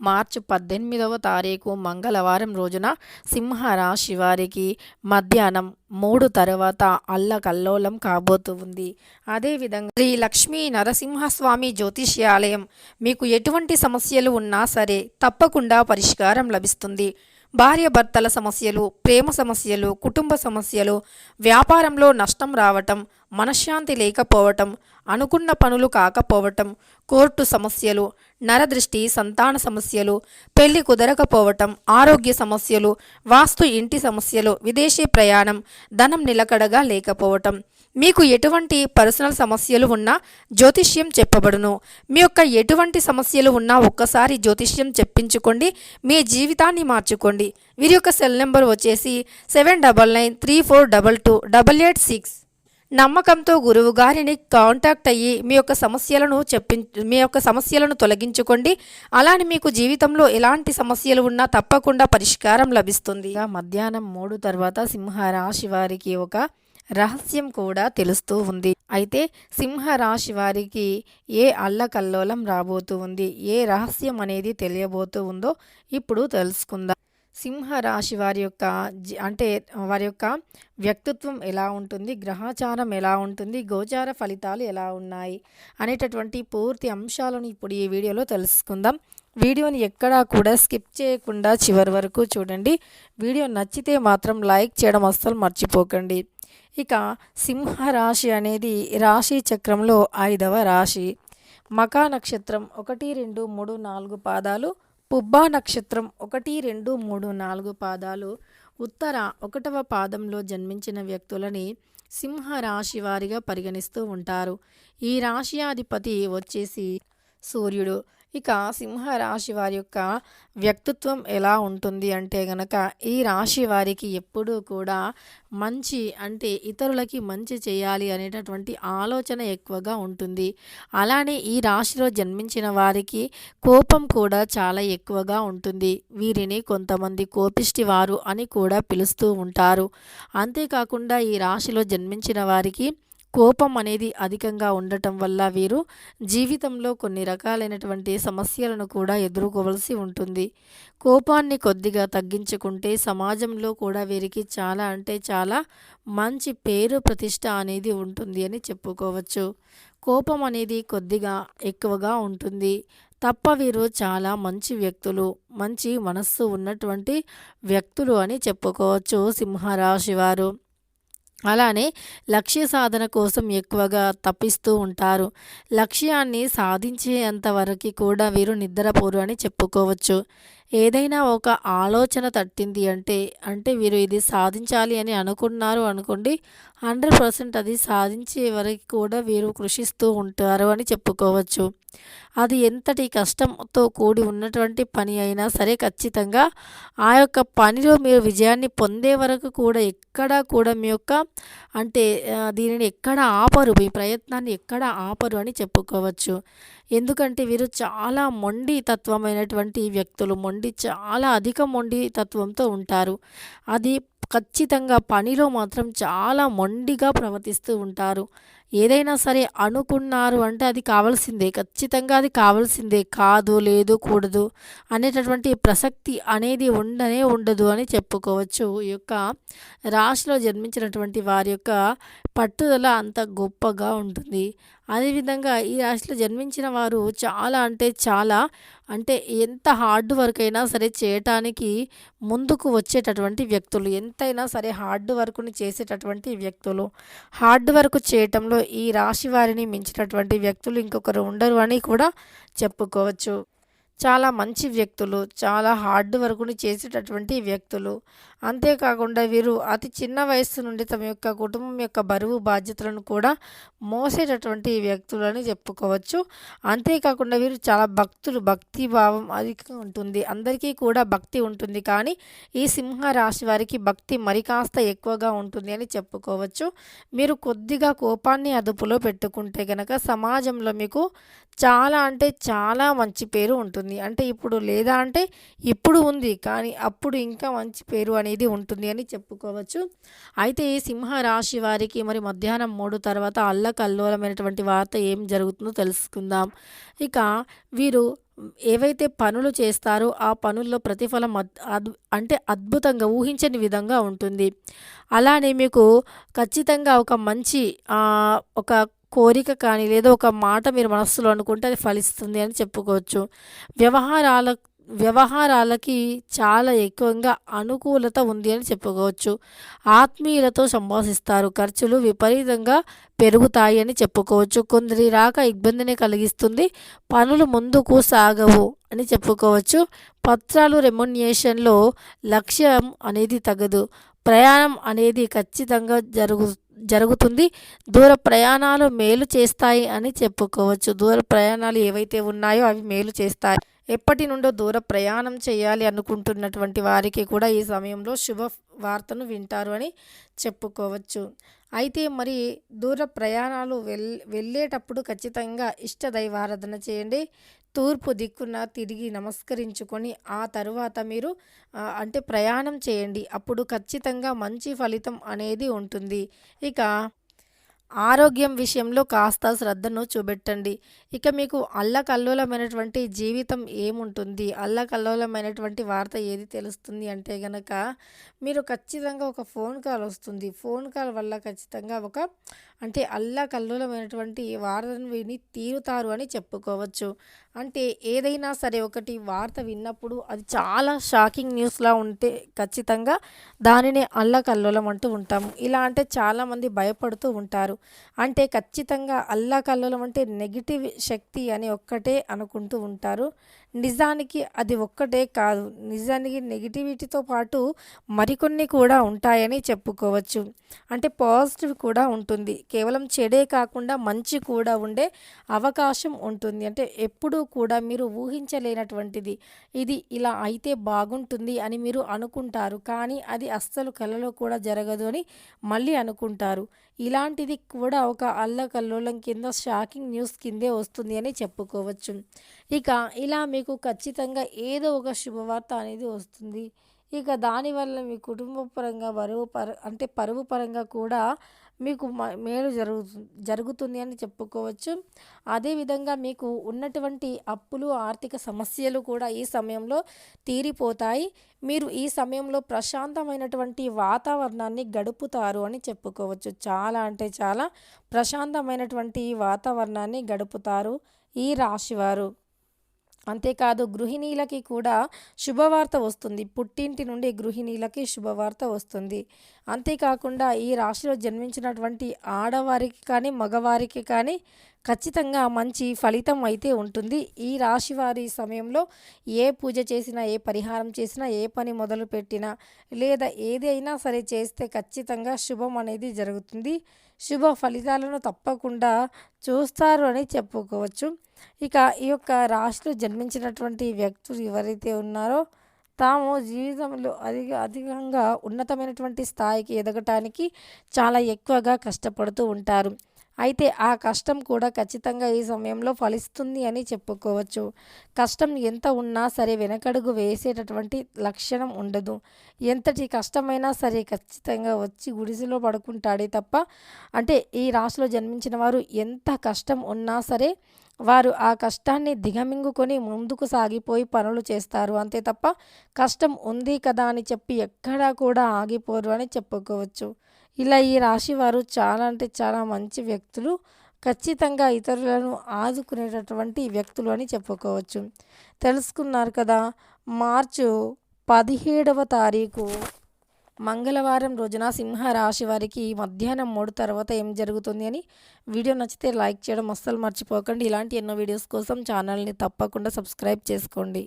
మార్చి పద్దెనిమిదవ తారీఖు మంగళవారం రోజున సింహరాశి వారికి మధ్యాహ్నం మూడు తర్వాత అల్లకల్లోలం కాబోతుంది. అదేవిధంగా శ్రీ లక్ష్మీ నరసింహస్వామి జ్యోతిష్యాలయం మీకు ఎటువంటి సమస్యలు ఉన్నా సరే తప్పకుండా పరిష్కారం లభిస్తుంది. భార్యాభర్తల సమస్యలు ప్రేమ సమస్యలు కుటుంబ సమస్యలు వ్యాపారంలో నష్టం రావటం మనశ్శాంతి లేకపోవటం అనుకున్న పనులు కాకపోవటం కోర్టు సమస్యలు నరదృష్టి సంతాన సమస్యలు పెళ్ళి కుదరకపోవటం ఆరోగ్య సమస్యలు వాస్తు ఇంటి సమస్యలు విదేశీ ప్రయాణం ధనం నిలకడగా లేకపోవటం. మీకు ఎటువంటి పర్సనల్ సమస్యలు ఉన్నా జ్యోతిష్యం చెప్పబడును. మీ యొక్క ఎటువంటి సమస్యలు ఉన్నా ఒక్కసారి జ్యోతిష్యం చెప్పించుకోండి మీ జీవితాన్ని మార్చుకోండి. వీరి యొక్క సెల్ నెంబర్ వచ్చేసి seven double nine three four double two double eight six. నమ్మకంతో గురువు గారిని కాంటాక్ట్ అయ్యి మీ యొక్క సమస్యలను చెప్పి మీ యొక్క సమస్యలను తొలగించుకోండి. అలానే మీకు జీవితంలో ఎలాంటి సమస్యలు ఉన్నా తప్పకుండా పరిష్కారం లభిస్తుంది. మధ్యాహ్నం మూడు తర్వాత సింహరాశి వారికి ఒక రహస్యం కూడా తెలుస్తూ ఉంది. అయితే సింహరాశి వారికి ఏ అల్లకల్లోలం రాబోతూ ఉంది? ఏ రహస్యం అనేది తెలియబోతూ ఉందో ఇప్పుడు తెలుసుకుందాం. సింహ రాశి వారి యొక్క అంటే వారి యొక్క వ్యక్తిత్వం ఎలా ఉంటుంది? గ్రహాచారం ఎలా ఉంటుంది? గోచార ఫలితాలు ఎలా ఉన్నాయి? అనేటటువంటి పూర్తి అంశాలను ఇప్పుడు ఈ వీడియోలో తెలుసుకుందాం. వీడియోని ఎక్కడా కూడా స్కిప్ చేయకుండా చివరి వరకు చూడండి. వీడియో నచ్చితే మాత్రం లైక్ చేయడం అస్సలు మర్చిపోకండి. ఇక సింహ రాశి అనేది రాశి చక్రంలో ఐదవ రాశి. మకా నక్షత్రం ఒకటి రెండు మూడు నాలుగు పాదాలు పుబ్బా నక్షత్రం ఒకటి రెండు మూడు నాలుగు పాదాలు ఉత్తర ఒకటవ పాదంలో జన్మించిన వ్యక్తులని సింహ రాశి వారిగా పరిగణిస్తూ ఉంటారు. ఈ రాశి అధిపతి వచ్చేసి సూర్యుడు. ఇక సింహరాశి వారి యొక్క వ్యక్తిత్వం ఎలా ఉంటుంది అంటే గనక ఈ రాశి వారికి ఎప్పుడూ కూడా మంచి అంటే ఇతరులకి మంచి చేయాలి అనేటటువంటి ఆలోచన ఎక్కువగా ఉంటుంది. అలానే ఈ రాశిలో జన్మించిన వారికి కోపం కూడా చాలా ఎక్కువగా ఉంటుంది. వీరిని కొంతమంది కోపిష్టి వారు అని కూడా పిలుస్తూ ఉంటారు. అంతేకాకుండా ఈ రాశిలో జన్మించిన వారికి కోపం అనేది అధికంగా ఉండటం వల్ల వీరు జీవితంలో కొన్ని రకాలైనటువంటి సమస్యలను కూడా ఎదుర్కోవలసి ఉంటుంది. కోపాన్ని కొద్దిగా తగ్గించుకుంటే సమాజంలో కూడా వీరికి చాలా అంటే చాలా మంచి పేరు ప్రతిష్ట అనేది ఉంటుంది అని చెప్పుకోవచ్చు. కోపం అనేది కొద్దిగా ఎక్కువగా ఉంటుంది. తప్ప వీరు చాలా మంచి వ్యక్తులు మంచి మనస్సు ఉన్నటువంటి వ్యక్తులు అని చెప్పుకోవచ్చు సింహరాశి వారు. అలానే లక్ష్య సాధన కోసం ఎక్కువగా తప్పిస్తూ ఉంటారు. లక్ష్యాన్ని సాధించేంత వరకు కూడా వీరు నిద్రపోరు అని చెప్పుకోవచ్చు. ఏదైనా ఒక ఆలోచన తట్టింది అంటే అంటే వీరు ఇది సాధించాలి అని అనుకున్నారు అనుకోండి హండ్రెడ్ పర్సెంట్ అది సాధించే వరకు కూడా వీరు కృషిస్తూ ఉంటారు అని చెప్పుకోవచ్చు. అది ఎంతటి కష్టంతో కూడి ఉన్నటువంటి పని అయినా సరే ఖచ్చితంగా ఆ యొక్క పనిలో మీరు విజయాన్ని పొందే వరకు కూడా ఎక్కడా కూడా మీ యొక్క అంటే దీనిని ఎక్కడ ఆపరు మీ ప్రయత్నాన్ని ఎక్కడ ఆపరు అని చెప్పుకోవచ్చు. ఎందుకంటే వీరు చాలా మొండి తత్వమైనటువంటి వ్యక్తులు మొండి చాలా అధిక మొండి తత్వంతో ఉంటారు. అది ఖచ్చితంగా పనిలో మాత్రం చాలా మొండిగా ప్రవర్తిస్తూ ఉంటారు. ఏదైనా సరే అనుకున్నారు అంటే అది కావాల్సిందే ఖచ్చితంగా అది కావాల్సిందే. కాదు లేదు కూడదు అనేటటువంటి ప్రసక్తి అనేది ఉండనే ఉండదు అని చెప్పుకోవచ్చు. ఈ యొక్క రాశిలో జన్మించినటువంటి వారి యొక్క పట్టుదల అంత గొప్పగా ఉంటుంది. అదేవిధంగా ఈ రాశిలో జన్మించిన వారు చాలా అంటే చాలా అంటే ఎంత హార్డ్ వర్క్ అయినా సరే చేయటానికి ముందుకు వచ్చేటటువంటి వ్యక్తులు ఎంతైనా సరే హార్డ్ వర్క్ని చేసేటటువంటి వ్యక్తులు. హార్డ్ వర్క్ చేయటంలో ఈ రాశి వారిని మించినటువంటి వ్యక్తులు ఇంకొకరు ఉండరు అని కూడా చెప్పుకోవచ్చు. చాలా మంచి వ్యక్తులు చాలా హార్డ్ వర్క్ని చేసేటటువంటి వ్యక్తులు. అంతేకాకుండా వీరు అతి చిన్న వయస్సు నుండి తమ యొక్క కుటుంబం యొక్క బరువు బాధ్యతలను కూడా మోసేటటువంటి వ్యక్తులు అని చెప్పుకోవచ్చు. అంతేకాకుండా వీరు చాలా భక్తులు భక్తి భావం అధికంగా ఉంటుంది. అందరికీ కూడా భక్తి ఉంటుంది. కానీ ఈ సింహ రాశి వారికి భక్తి మరి కాస్త ఎక్కువగా ఉంటుంది అని చెప్పుకోవచ్చు. మీరు కొద్దిగా కోపాన్ని అదుపులో పెట్టుకుంటే గనక సమాజంలో మీకు చాలా అంటే చాలా మంచి పేరు ఉంటుంది. అంటే ఇప్పుడు లేదా అంటే ఇప్పుడు ఉంది కానీ అప్పుడు ఇంకా మంచి పేరు అనేది ఉంటుంది అని చెప్పుకోవచ్చు. అయితే ఈ సింహ రాశి వారికి మరి మధ్యాహ్నం మూడు తర్వాత అల్లకల్లోలమైనటువంటి వార్త ఏం జరుగుతుందో తెలుసుకుందాం. ఇక వీరు ఏవైతే పనులు చేస్తారో ఆ పనుల్లో ప్రతిఫలం అంటే అద్భుతంగా ఊహించని విధంగా ఉంటుంది. అలానే మీకు ఖచ్చితంగా ఒక మంచి ఒక కోరిక కానీ లేదా ఒక మాట మీరు మనస్సులో అనుకుంటే అది ఫలిస్తుంది అని చెప్పుకోవచ్చు. వ్యవహారాల వ్యవహారాలకి చాలా ఎక్కువగా అనుకూలత ఉంది అని చెప్పుకోవచ్చు. ఆత్మీయులతో సంభాషిస్తారు. ఖర్చులు విపరీతంగా పెరుగుతాయి అని చెప్పుకోవచ్చు. కొందరి రాక ఇబ్బందిని కలిగిస్తుంది. పనులు ముందుకు సాగవు అని చెప్పుకోవచ్చు. పత్రాలు రెమ్యునేషన్లో లక్ష్యం అనేది తగదు. ప్రయాణం అనేది ఖచ్చితంగా జరుగు జరుగుతుంది. దూర ప్రయాణాలు మేలు చేస్తాయి అని చెప్పుకోవచ్చు. దూర ప్రయాణాలు ఏవైతే ఉన్నాయో అవి మేలు చేస్తాయి. ఎప్పటి నుండో దూర ప్రయాణం చేయాలి అనుకుంటున్నటువంటి వారికి కూడా ఈ సమయంలో శుభ వార్తను వింటారు అని చెప్పుకోవచ్చు. అయితే మరి దూర ప్రయాణాలు వెల్ వెళ్ళేటప్పుడు ఖచ్చితంగా ఇష్ట దైవారాధన చేయండి. తూర్పు దిక్కున తిరిగి నమస్కరించుకొని ఆ తరువాత మీరు అంటే ప్రయాణం చేయండి. అప్పుడు ఖచ్చితంగా మంచి ఫలితం అనేది ఉంటుంది. ఇక ఆరోగ్యం విషయంలో కాస్త శ్రద్ధను చూపెట్టండి. ఇక మీకు అల్లకల్లోలమైనటువంటి జీవితం ఏముంటుంది? అల్లకల్లోలమైనటువంటి వార్త ఏది తెలుస్తుంది అంటే గనక మీరు ఖచ్చితంగా ఒక ఫోన్ కాల్ వస్తుంది. ఫోన్ కాల్ వల్ల ఖచ్చితంగా ఒక అంటే అల్లకల్లోలమైనటువంటి వార్తను విని తీరుతారు అని చెప్పుకోవచ్చు. అంటే ఏదైనా సరే ఒకటి వార్త విన్నప్పుడు అది చాలా షాకింగ్ న్యూస్లా ఉంటే ఖచ్చితంగా దానిని అల్లకల్లోలం అంటూ ఉంటాము. ఇలా అంటే చాలామంది భయపడుతూ ఉంటారు. అంటే ఖచ్చితంగా అల్లకల్లోలం అంటే నెగిటివ్ శక్తి అని ఒక్కటే అనుకుంటూ ఉంటారు. నిజానికి అది ఒక్కటే కాదు. నిజానికి నెగిటివిటీతో పాటు మరికొన్ని కూడా ఉంటాయని చెప్పుకోవచ్చు. అంటే పాజిటివ్ కూడా ఉంటుంది. కేవలం చెడే కాకుండా మంచి కూడా ఉండే అవకాశం ఉంటుంది. అంటే ఎప్పుడూ కూడా మీరు ఊహించలేనటువంటిది. ఇది ఇలా అయితే బాగుంటుంది అని మీరు అనుకుంటారు. కానీ అది అస్సలు కలలో కూడా జరగదు అని మళ్ళీ అనుకుంటారు. ఇలాంటిది కూడా ఒక అల్లకల్లోలం కింద షాకింగ్ న్యూస్ కిందే వస్తుంది అని చెప్పుకోవచ్చు. ఇక ఇలా మీకు ఖచ్చితంగా ఏదో ఒక శుభవార్త అనేది వస్తుంది. ఇక దానివల్ల మీ కుటుంబ పరంగా బరువు పర అంటే పరువు పరంగా కూడా మీకు మేలు జరుగు జరుగుతుంది అని చెప్పుకోవచ్చు. అదేవిధంగా మీకు ఉన్నటువంటి అప్పులు ఆర్థిక సమస్యలు కూడా ఈ సమయంలో తీరిపోతాయి. మీరు ఈ సమయంలో ప్రశాంతమైనటువంటి వాతావరణాన్ని గడుపుతారు అని చెప్పుకోవచ్చు. చాలా అంటే చాలా ప్రశాంతమైనటువంటి వాతావరణాన్ని గడుపుతారు ఈ రాశివారు. అంతేకాదు గృహిణీలకి కూడా శుభవార్త వస్తుంది. పుట్టింటి నుండి గృహిణీలకి శుభవార్త వస్తుంది. అంతేకాకుండా ఈ రాశిలో జన్మించినటువంటి ఆడవారికి కానీ మగవారికి కానీ ఖచ్చితంగా మంచి ఫలితం అయితే ఉంటుంది. ఈ రాశి వారి సమయంలో ఏ పూజ చేసినా ఏ పరిహారం చేసినా ఏ పని మొదలు పెట్టినా లేదా ఏదైనా సరే చేస్తే ఖచ్చితంగా శుభం అనేది జరుగుతుంది. శుభ ఫలితాలను తప్పకుండా చూస్తారు అని చెప్పుకోవచ్చు. ఇక ఈ యొక్క రాశిలో జన్మించినటువంటి వ్యక్తులు ఎవరైతే ఉన్నారో తాము జీవితంలో అధిక అధికంగా ఉన్నతమైనటువంటి స్థాయికి ఎదగటానికి చాలా ఎక్కువగా కష్టపడుతూ ఉంటారు. అయితే ఆ కష్టం కూడా ఖచ్చితంగా ఈ సమయంలో ఫలిస్తుంది అని చెప్పుకోవచ్చు. కష్టం ఎంత ఉన్నా సరే వెనకడుగు వేసేటటువంటి లక్షణం ఉండదు. ఎంతటి కష్టమైనా సరే ఖచ్చితంగా వచ్చి గుడిసెలో పడుకుంటాడే తప్ప అంటే ఈ రాశిలో జన్మించిన వారు ఎంత కష్టం ఉన్నా సరే వారు ఆ కష్టాన్ని దిగమింగుకొని ముందుకు సాగిపోయి పనులు చేస్తారు. అంతే తప్ప కష్టం ఉంది కదా అని చెప్పి ఎక్కడా కూడా ఆగిపోరు అని చెప్పుకోవచ్చు. ఇలా ఈ రాశి వారు చాలా అంటే చాలా మంచి వ్యక్తులు. ఖచ్చితంగా ఇతరులను ఆదుకునేటటువంటి వ్యక్తులు అని చెప్పుకోవచ్చు. తెలుసుకున్నారు కదా మార్చు పదిహేడవ తారీఖు మంగళవారం రోజున సింహ రాశి వారికి మధ్యాహ్నం మూడు తర్వాత ఏం జరుగుతుంది అని వీడియో నచ్చితే లైక్ చేయడం అస్సలు మర్చిపోకండి. ఇలాంటి ఎన్నో వీడియోస్ కోసం ఛానల్ని తప్పకుండా సబ్స్క్రైబ్ చేసుకోండి.